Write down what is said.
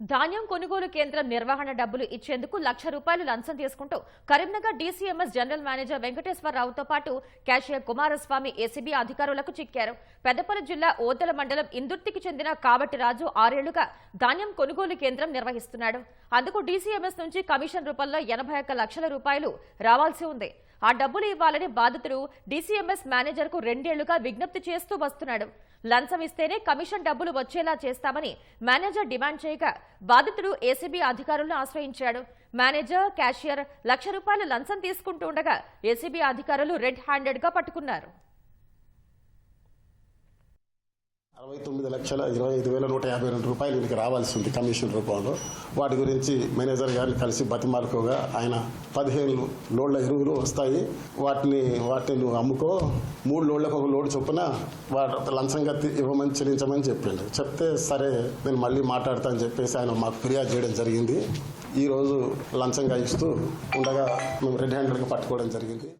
ధాన్యం కొనుగోలు కేంద్రం నిర్వహణ డబ్బులు ఇచ్చేందుకు లక్ష రూపాయలు లంచం తీసుకుంటూ కరీంనగర్ డీసీఎంఎస్ జనరల్ మేనేజర్ వెంకటేశ్వరరావుతో పాటు క్యాషియర్ కుమారస్వామి ఏసీబీ అధికారులకు చిక్కారు. పెద్దపల్లి జిల్లా ఓదెల మండలం ఇందుర్తికి చెందిన కాబట్టి రాజు ఆరేళ్ళుగా ధాన్యం కొనుగోలు కేంద్రం నిర్వహిస్తున్నాడు. అందుకు డీసీఎంఎస్ నుంచి కమిషన్ రూపంలో ఎనభై ఒక్క లక్షల రూపాయలు రావాల్సి ఉంది. ఆ డబ్బులు ఇవ్వాలని బాధితుడు డీసీఎంఎస్ మేనేజర్కు రెండేళ్ళుగా విజ్ఞప్తి చేస్తూ వస్తున్నాడు. లంచం ఇస్తేనే కమిషన్ డబ్బులు వచ్చేలా చేస్తామని మేనేజర్ డిమాండ్ చేయగా బాధితుడు ఏసీబీ అధికారులను ఆశ్రయించాడు. మేనేజర్ క్యాషియర్ లక్ష రూపాయలు లంచం తీసుకుంటూ ఉండగా ఏసీబీ అధికారులు రెడ్ హ్యాండెడ్గా పట్టుకున్నారు. అరవై తొమ్మిది లక్షల ఇరవై ఐదు వేల నూట యాభై రెండు రూపాయలు వీరికి రావాల్సి ఉంది కమిషన్ రూపంలో. వాటి గురించి మేనేజర్ గారిని కలిసి బతిమాలుకోగా ఆయన పదిహేను లోడ్ల ఎరువులు వస్తాయి. వాటిని వాటిని నువ్వు అమ్ముకో. మూడు లోడ్లకు ఒక లోడ్ చొప్పున వాటి లంచంగా ఇవ్వమని చెల్లించమని చెప్పిండు. చెప్తే సరే నేను మళ్ళీ మాట్లాడతా అని చెప్పేసి ఆయన మాకు ఫిర్యాదు చేయడం జరిగింది. ఈరోజు లంచంగా ఇస్తూ ఉండగా మేము రెడ్ హ్యాండెడ్గా పట్టుకోవడం జరిగింది.